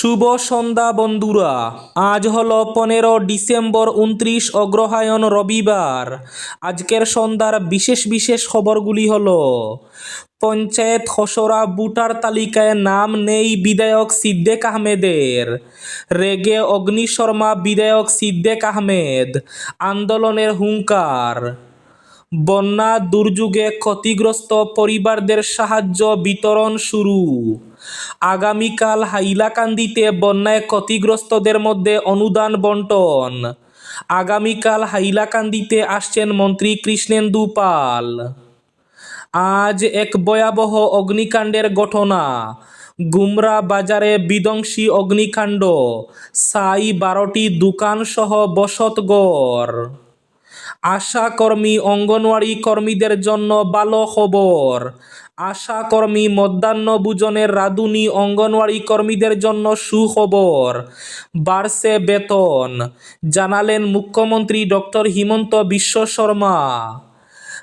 শুভ সন্ধ্যা, বন্ধুরা। আজ হলো পনেরো ডিসেম্বর উনত্রিশ অগ্রহায়ণ রবিবার। আজকের সন্ধ্যার বিশেষ বিশেষ খবরগুলি হলো, পঞ্চায়েত খসড়া বুটার তালিকায় নাম নেই বিধায়ক সিদ্দেক আহমেদের, রেগে অগ্নি শর্মা বিধায়ক সিদ্দেক আহমেদ, আন্দোলনের হুঙ্কার, বন্যা দুর্যোগে ক্ষতিগ্রস্ত পরিবারদের সাহায্য বিতরণ শুরু। আগামীকাল হাইলাকান্দিতে বন্যায় ক্ষতিগ্রস্তদের মধ্যে অনুদান বন্টন। আগামীকাল হাইলাকান্দিতে আসছেন মন্ত্রী কৃষ্ণেন্দু পাল। আজ এক ভয়াবহ অগ্নিকাণ্ডের ঘটনা। গুমরা বাজারে বিধ্বংসী অগ্নিকাণ্ড। সাই বারোটি দোকানসহ বসতঘর আশা কর্মী অঙ্গনওয়াড়ি কর্মীদের জন্য ভালো খবর। আশা কর্মী মধ্যাহ্নভোজনের রাঁধুনি অঙ্গনওয়াড়ি কর্মীদের জন্য সুখবর। বাড়ছে বেতন। জানালেন মুখ্যমন্ত্রী ডক্টর হিমন্ত বিশ্ব শর্মা।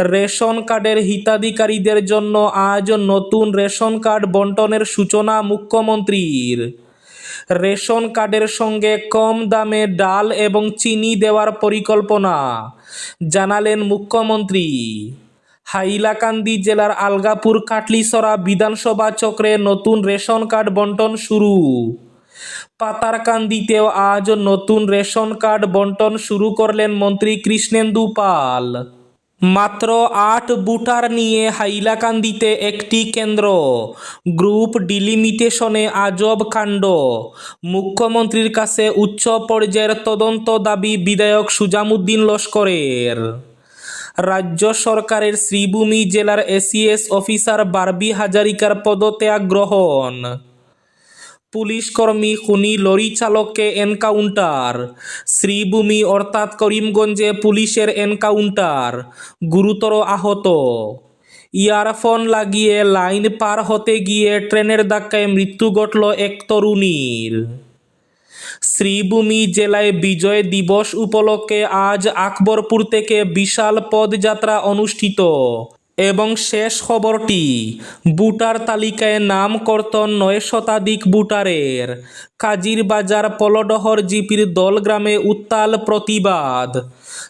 রেশন কার্ডের হিতাধিকারীদের জন্য আজ নতুন রেশন কার্ড বন্টনের সূচনা মুখ্যমন্ত্রীর। রেশন কার্ডের সঙ্গে কম দামে ডাল এবং চিনি দেওয়ার পরিকল্পনা, জানালেন মুখ্যমন্ত্রী। হাইলাকান্দি জেলার আলগাপুর কাটলিসরা বিধানসভা চক্রে নতুন রেশন কার্ড বন্টন শুরু। পাতারকান্দিতেও আজ নতুন রেশন কার্ড বন্টন শুরু করলেন মন্ত্রী কৃষ্ণেন্দু পাল। মাত্র আট বুটার নিয়ে হাইলাকান্দিতে একটি কেন্দ্র। গ্রুপ ডিলিমিটেশনে আজব কাণ্ড। মুখ্যমন্ত্রীর কাছে উচ্চ পর্যায়ের তদন্ত দাবি বিধায়ক সুজামুদ্দিন লস্করের। রাজ্য সরকারের শ্রীভূমি জেলার এসিএস অফিসার বারবি হাজারিকার পদত্যাগ গ্রহণ। পুলিশ কর্মী খুনি লরি চালককে এনকাউন্টার। শ্রীভূমি অর্থাৎ করিমগঞ্জে পুলিশের এনকাউন্টার, গুরুতর আহত। ইয়ারফোন লাগিয়ে লাইন পার হতে গিয়ে ট্রেনের ধাক্কায় মৃত্যু ঘটল এক তরুণীর। শ্রীভূমি জেলায় বিজয় দিবস উপলক্ষে আজ আকবরপুর থেকে বিশাল পদযাত্রা অনুষ্ঠিত। এবং শেষ খবরটি বুটার তালিকায় নাম কর্তন নয় শতাধিক বুটারের কাজির বাজার পলডহর জিপির দলগ্রামে উত্তাল প্রতিবাদ।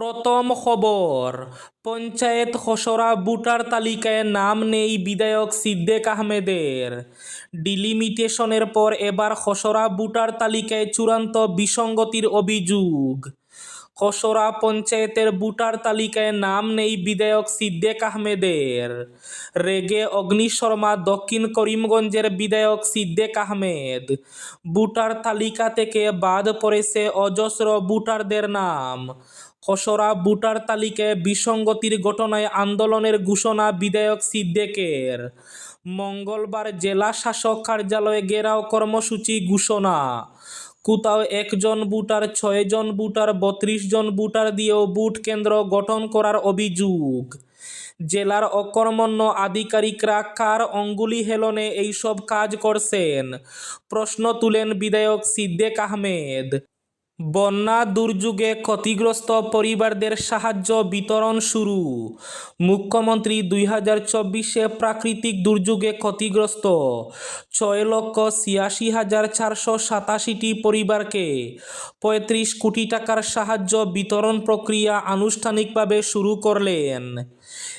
প্রথম খবর, পঞ্চায়েত খসড়া বুটার তালিকায় নাম নেই বিধায়ক সিদ্দেক আহমেদের। ডিলিমিটেশনের পর এবার খসড়া বুটার তালিকায় চূড়ান্ত বিসঙ্গতির অভিযোগ। খসড়া পঞ্চায়েতের বুটার তালিকায় নাম নেই বিধায়ক সিদ্দেক আহমেদের। রেগে অগ্নি শর্মা দক্ষিণ করিমগঞ্জের বিধায়ক সিদ্দেক আহমেদ। বুটার তালিকা থেকে বাদ পড়েছে অজস্র বুটারদের নাম। খসড়া বুটার তালিকায় বিসঙ্গতির ঘটনায় আন্দোলনের ঘোষণা বিধায়ক সিদ্দেকের। মঙ্গলবার জেলা শাসক কার্যালয়ে গেরাও কর্মসূচি ঘোষণা। কোথাও একজন বুটার ছয়জন বুটার বত্রিশ জন বুটার দিয়েও বুট কেন্দ্র গঠন করার অভিযোগ। জেলার অকর্মণ্য আধিকারিকরা কার অঙ্গুলি হেলনে এইসব কাজ করছেন? প্রশ্ন তুলেন বিধায়ক সিদ্দেক আহমেদ। বন্যা দুর্যোগে ক্ষতিগ্রস্ত পরিবারদের সাহায্য বিতরণ শুরু। মুখ্যমন্ত্রী দুই হাজার চব্বিশে প্রাকৃতিক দুর্যোগে ক্ষতিগ্রস্ত ছয় লক্ষ ছিয়াশি হাজার চারশো সাতাশিটি পরিবারকে পঁয়ত্রিশ কোটি টাকার সাহায্য বিতরণ প্রক্রিয়া আনুষ্ঠানিকভাবে শুরু করলেন।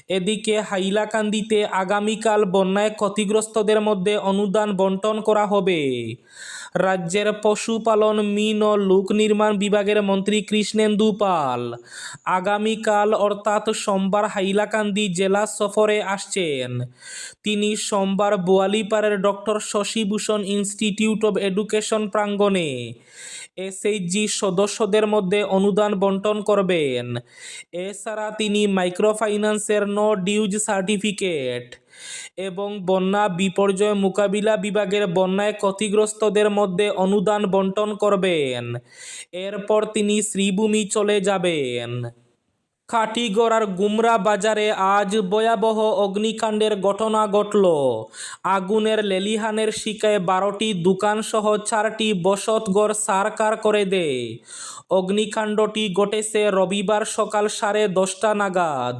এদিকে হাইলাকান্দিতে আগামীকাল বন্যায় ক্ষতিগ্রস্তদের মধ্যে অনুদান বন্টন করা হবে। রাজ্যের পশুপালন, মিন ও লোক নির্মাণ বিভাগের মন্ত্রী কৃষ্ণেন্দু পাল। আগামীকাল অর্থাৎ সোমবার হাইলাকান্দি জেলা সফরে আসছেন। তিনি সোমবার বোয়ালিপাড়ের doctor Shashibhushan institute of education প্রাঙ্গণে এসএইচজি সদস্যদের মধ্যে অনুদান বন্টন করবেন। এছাড়া তিনি মাইক্রোফাইন্যান্সের নো ডিউজ সার্টিফিকেট এবং বন্যা বিপর্যয় মোকাবিলা বিভাগের বন্যায় ক্ষতিগ্রস্তদের মধ্যে অনুদান বন্টন করবেন। এরপর তিনি শ্রীভূমি চলে যাবেন। কাটিগড়ার গুমরা বাজারে আজ ভয়াবহ অগ্নিকাণ্ডের ঘটনা ঘটল। আগুনের লেলিহানের শিকায় বারোটি দোকানসহ চারটি বসতঘর সারকার করে দেয়। অগ্নিকাণ্ডটি ঘটেছে রবিবার সকাল সাড়ে দশটা নাগাদ।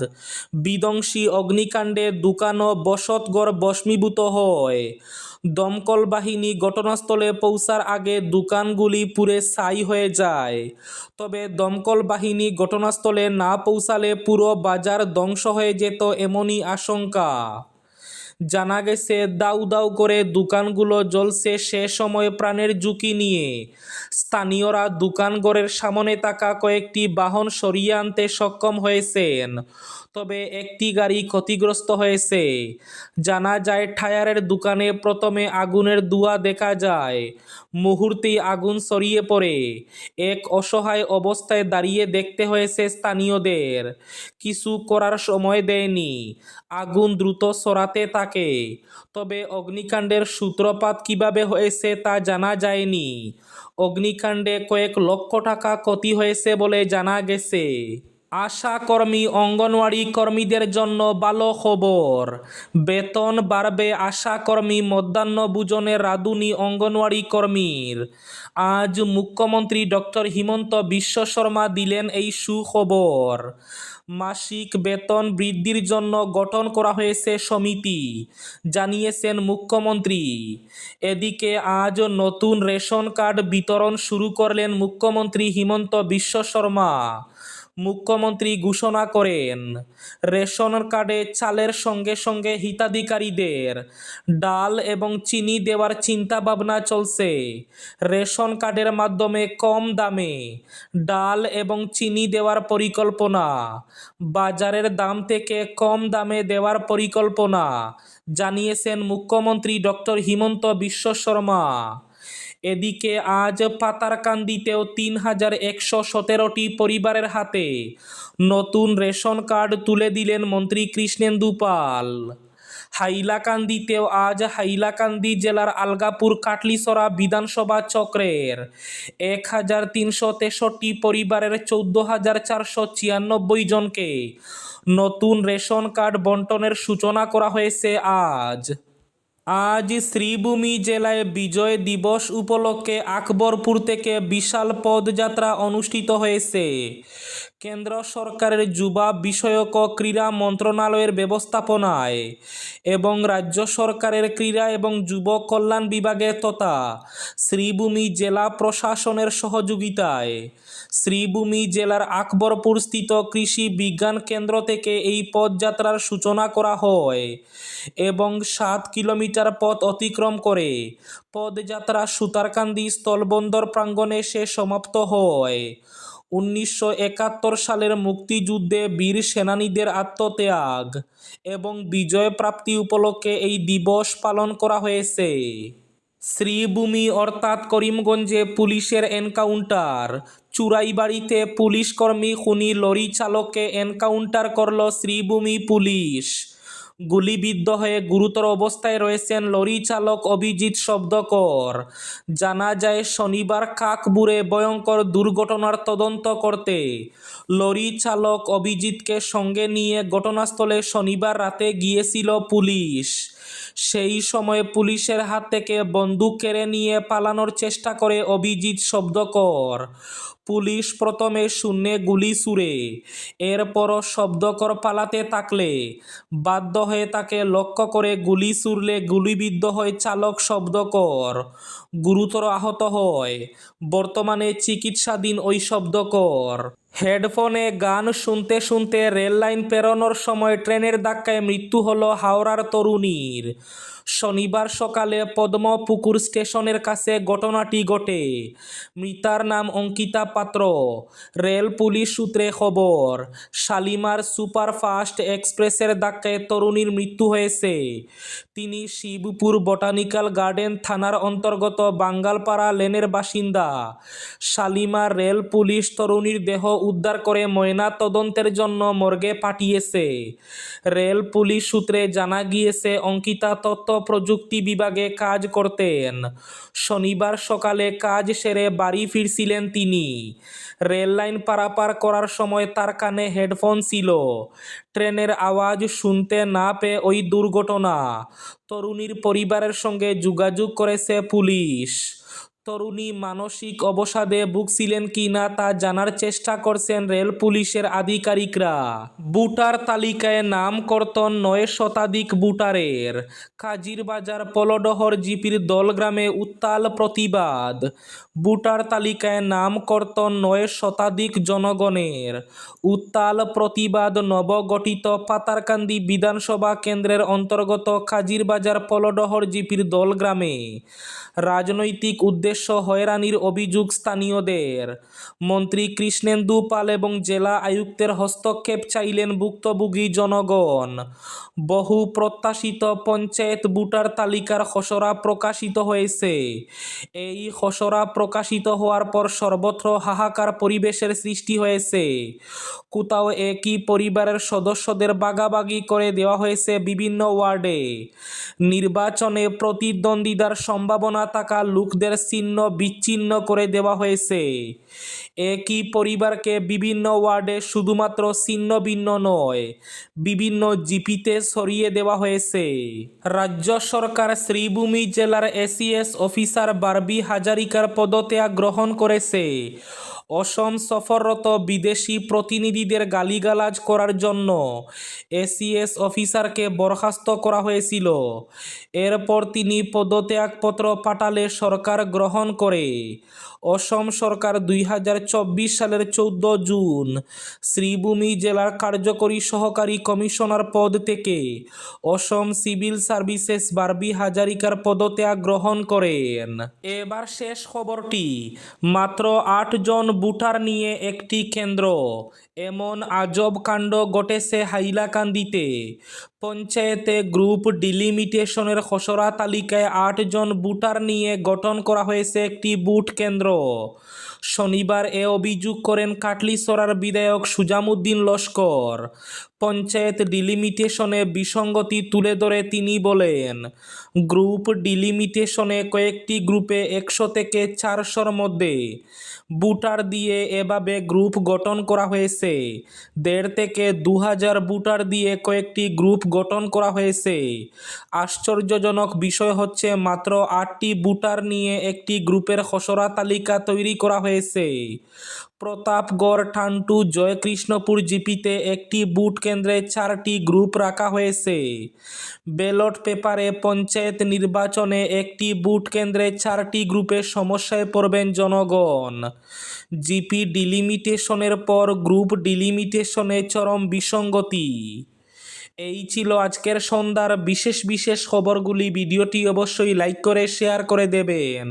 বিধ্বংসী অগ্নিকাণ্ডে দোকান ও বসতঘর ভস্মীভূত হয়। দমকল বাহিনী ঘটনাস্থলে পৌঁছার আগে দোকানগুলি পুড়ে ছাই হয়ে যায়। তবে দমকল বাহিনী ঘটনাস্থলে না পৌঁছালে পুরো বাজার ধ্বংস হয়ে যেত এমনই আশঙ্কা। জানা গেছে, দাউ দাউ করে দোকানগুলো জ্বলছে সে সময় প্রাণের ঝুঁকি নিয়ে। স্থানীয়রা দোকানঘরের সামনে থাকা কয়েকটি বাহন সরিয়ে আনতে সক্ষম হয়েছেন। তবে একটি গাড়ি ক্ষতিগ্রস্ত হয়েছে। জানা যায়, টায়ারের দোকানে প্রথমে আগুনের দুয়া দেখা যায়। মুহূর্তেই আগুন ছড়িয়ে পড়ে। এক অসহায় অবস্থায় দাঁড়িয়ে দেখতে হয়েছে স্থানীয়দের। কিছু করার সময় দেয়নি। আগুন দ্রুত ছড়াতে থাকে। তবে অগ্নিকাণ্ডের সূত্রপাত কীভাবে হয়েছে তা জানা যায়নি। অগ্নিকাণ্ডে কয়েক লক্ষ টাকা ক্ষতি হয়েছে বলে জানা গেছে। আশা কর্মী অঙ্গনওয়াড়ি কর্মীদের জন্য ভালো খবর। বেতন বাড়বে আশা কর্মী মধ্যাহ্ন ভোজনের রাঁধুনি অঙ্গনওয়াড়ি কর্মীর। আজ মুখ্যমন্ত্রী ডক্টর হিমন্ত বিশ্ব শর্মা দিলেন এই সুখবর। মাসিক বেতন বৃদ্ধির জন্য গঠন করা হয়েছে সমিতি, জানিয়েছেন মুখ্যমন্ত্রী। এদিকে আজ নতুন রেশন কার্ড বিতরণ শুরু করলেন মুখ্যমন্ত্রী হিমন্ত বিশ্ব শর্মা। মুখ্যমন্ত্রী ঘোষণা করেন। রেশন কার্ডে চালের সঙ্গে সঙ্গে হিতাধিকারীদের ডাল এবং চিনি দেওয়ার চিন্তা ভাবনা চলছে। রেশন কার্ডের মাধ্যমে কম দামে ডাল এবং চিনি দেওয়ার পরিকল্পনা। বাজারের দাম থেকে কম দামে দেওয়ার পরিকল্পনা, জানিয়েছেন মুখ্যমন্ত্রী ডক্টর হিমন্ত বিশ্ব শর্মা। এদিকে আজ পাতারকান্দিতেও তিন হাজার একশো সতেরোটি পরিবারের হাতে নতুন রেশন কার্ড তুলে দিলেন মন্ত্রী কৃষ্ণেন্দু পাল। হাইলাকান্দিতেও আজ হাইলাকান্দি জেলার আলগাপুর কাটলিসরা বিধানসভা চক্রের এক হাজার তিনশো তেষট্টি পরিবারের চৌদ্দ হাজার চারশো ছিয়ানব্বই জনকে নতুন রেশন কার্ড বন্টনের সূচনা করা হয়েছে আজ। আজ শ্রীভূমি জেলায় বিজয় দিবস উপলক্ষে আকবরপুর থেকে বিশাল পদযাত্রা অনুষ্ঠিত হয়েছে। কেন্দ্র সরকারের যুবা বিষয়ক ক্রীড়া মন্ত্রণালয়ের ব্যবস্থাপনায় এবং রাজ্য সরকারের ক্রীড়া এবং যুব কল্যাণ বিভাগের তথা শ্রীভূমি জেলা প্রশাসনের সহযোগিতায়। শ্রীভূমি জেলার আকবরপুর স্থিত কৃষি বিজ্ঞান কেন্দ্র থেকে এই পদযাত্রার সূচনা করা হয় এবং সাত কিলোমিটার পথ অতিক্রম করে। পদযাত্রা সুতারকান্দি স্থলবন্দর প্রাঙ্গণে সে সমাপ্ত হয়। উনিশশো একাত্তর সালের মুক্তিযুদ্ধে বীর সেনানীদের আত্মত্যাগ এবং বিজয় প্রাপ্তি উপলক্ষে এই দিবস পালন করা হয়েছে। শ্রীভূমি অর্থাৎ করিমগঞ্জে পুলিশের এনকাউন্টার। চুরাইবাড়িতে পুলিশ কর্মী খুনি লরি চালককে এনকাউন্টার করল শ্রীভূমি পুলিশ। গুলিবিদ্ধ হয়ে গুরুতর অবস্থায় রয়েছেন লরি চালক অভিজিৎ শব্দকর। জানা যায়, শনিবার কাকবুরে ভয়ঙ্কর দুর্ঘটনার তদন্ত করতে লরি চালক অভিজিৎকে সঙ্গে নিয়ে ঘটনাস্থলে শনিবার রাতে গিয়েছিল পুলিশ। সেই সময়ে পুলিশের হাত থেকে বন্দুক কেড়ে নিয়ে পালানোর চেষ্টা করে অভিজিৎ শব্দকর। পুলিশ প্রথমে শূন্যে গুলি ছুড়ে, এরপরও শব্দকর পালাতে থাকলে, বাধ্য হয়ে তাকে লক্ষ্য করে গুলি ছুড়লে গুলিবিদ্ধ হয় চালক শব্দকর। গুরুতর আহত হয়। বর্তমানে চিকিৎসাধীন ওই শব্দকর। হেডফোনে গান শুনতে শুনতে রেললাইন পেরোনোর সময় ট্রেনের ধাক্কায় মৃত্যু হল হাওড়ার তরুণীর। শনিবার সকালে পদ্মপুকুর স্টেশনের কাছে ঘটনাটি ঘটে। মৃতার নাম অঙ্কিতা পাত্র। রেল পুলিশ সূত্রে খবর, শালিমার সুপারফাস্ট এক্সপ্রেসের ধাক্কায় তরুণীর মৃত্যু হয়েছে। তিনি শিবপুর বটানিক্যাল গার্ডেন থানার অন্তর্গত বাঙ্গালপাড়া লেনের বাসিন্দা। শালিমার রেল পুলিশ তরুণীর দেহ উদ্ধার করে ময়না তদন্তের জন্য মর্গে পাঠিয়েছে। রেল পুলিশ সূত্রে জানা গিয়েছে, অঙ্কিতা তথ্য প্রযুক্তি বিভাগে কাজ করতেন। শনিবার সকালে কাজ সেরে বাড়ি ফিরছিলেন তিনি। রেললাইন পারাপার করার সময় তার কানে হেডফোন ছিল। ট্রেনের আওয়াজ শুনতে না পেয়ে ওই দুর্ঘটনা। তরুণীর পরিবারের সঙ্গে যোগাযোগ করেছে পুলিশ। তরুণী মানসিক অবসাদে ভুগছিলেন কিনা তা জানার চেষ্টা করছেন রেল পুলিশের আধিকারিকরা। বুটার তালিকায় নাম কর্তন নয় শতাধিক বুটারের। কাজিরবাজার পলডহর জিপির দলগ্রামে উত্তাল প্রতিবাদ। বুটার তালিকায় নাম কর্তন নয় শতাধিক জনগণের। উত্তাল প্রতিবাদ নবগঠিত পাতারকান্দি বিধানসভা কেন্দ্রের অন্তর্গত কাজিরবাজার পলডহর জিপির দলগ্রামে রাজনৈতিক উদ্দেশ্য হয়রানির অভিযোগ স্থানীয়দের। মন্ত্রী কৃষ্ণেন্দু পাল এবং জেলা আয়ুক্তের হস্তক্ষেপ চাইলেন ভুক্তভোগী জনগণ। বহু প্রত্যাশিত পঞ্চায়েত ভোটার তালিকার খসড়া প্রকাশিত হয়েছে। এই খসড়া প্রকাশিত হওয়ার পর সর্বত্র হাহাকার পরিবেশের সৃষ্টি হয়েছে। কোথাও একই পরিবারের সদস্যদের বাগাবাগি করে দেওয়া হয়েছে বিভিন্ন ওয়ার্ডে। নির্বাচনে প্রতিদ্বন্দ্বিতার সম্ভাবনা থাকা লোকদের চিহ্ন বিচ্ছিন্ন করে দেওয়া হয়েছে। একই পরিবারকে বিভিন্ন ওয়ার্ডে শুধুমাত্র ছিন্ন ভিন্ন নয়, বিভিন্ন জিপিতে সরিয়ে দেওয়া হয়েছে। রাজ্য সরকার শ্রীভূমি জেলার এসিএস অফিসার বারবি হাজারিকার পদত্যাগ গ্রহণ করেছে। অসম সফররত বিদেশি প্রতিনিধিদের গালিগালাজ করার জন্য এসিএস অফিসারকে বরখাস্ত করা হয়েছিল। এরপর তিনি পদত্যাগপত্র পাঠালে সরকার গ্রহণ করে। অসম সরকার দুই হাজার চব্বিশ সালের চৌদ্দ জুন শ্রীভূমি জেলার কার্যকরী সহকারী কমিশনার পদ থেকে অসম সিভিল সার্ভিসেস বারবি হাজারিকার পদত্যাগ গ্রহণ করেন। এবার শেষ খবরটি। মাত্র আটজন বুটার নিয়ে একটি কেন্দ্র। এমন আজব কাণ্ড ঘটেছে হাইলাকান্দিতে। পঞ্চায়েতে গ্রুপ ডিলিমিটেশনের খসড়া তালিকায় আটজন ভোটার নিয়ে গঠন করা হয়েছে একটি বুট কেন্দ্র। শনিবার এ অভিযোগ করেন কাটলিসরার বিধায়ক সুজামুদ্দিন লস্কর। পঞ্চায়েত ডিলিমিটেশনে বিসঙ্গতি তুলে ধরে তিনি বলেন, গ্রুপ ডিলিমিটেশনে কয়েকটি গ্রুপে একশো থেকে চারশোর মধ্যে বুটার দিয়ে এভাবে গ্রুপ গঠন করা হয়েছে। দেড় থেকে দু হাজার বুটার দিয়ে কয়েকটি গ্রুপ গঠন করা হয়েছে। আশ্চর্যজনক বিষয় হচ্ছে মাত্র আটটি বুটার নিয়ে একটি গ্রুপের খসড়া তালিকা তৈরি করা হয়েছে। প্রতাপগড় ঠান্টু জয়কৃষ্ণপুর জিপিতে একটি বুট কেন্দ্রে চারটি গ্রুপ রাখা হয়েছে। ব্যালট পেপারে পঞ্চায়েত নির্বাচনে একটি বুট কেন্দ্রে চারটি গ্রুপে সমস্যায় পড়বেন জনগণ। জিপি ডিলিমিটেশনের পর গ্রুপ ডিলিমিটেশনে চরম বিসঙ্গতি। এই ছিল আজকের সন্ধ্যার বিশেষ বিশেষ খবরগুলি। ভিডিওটি অবশ্যই লাইক করে, শেয়ার করে দেবেন।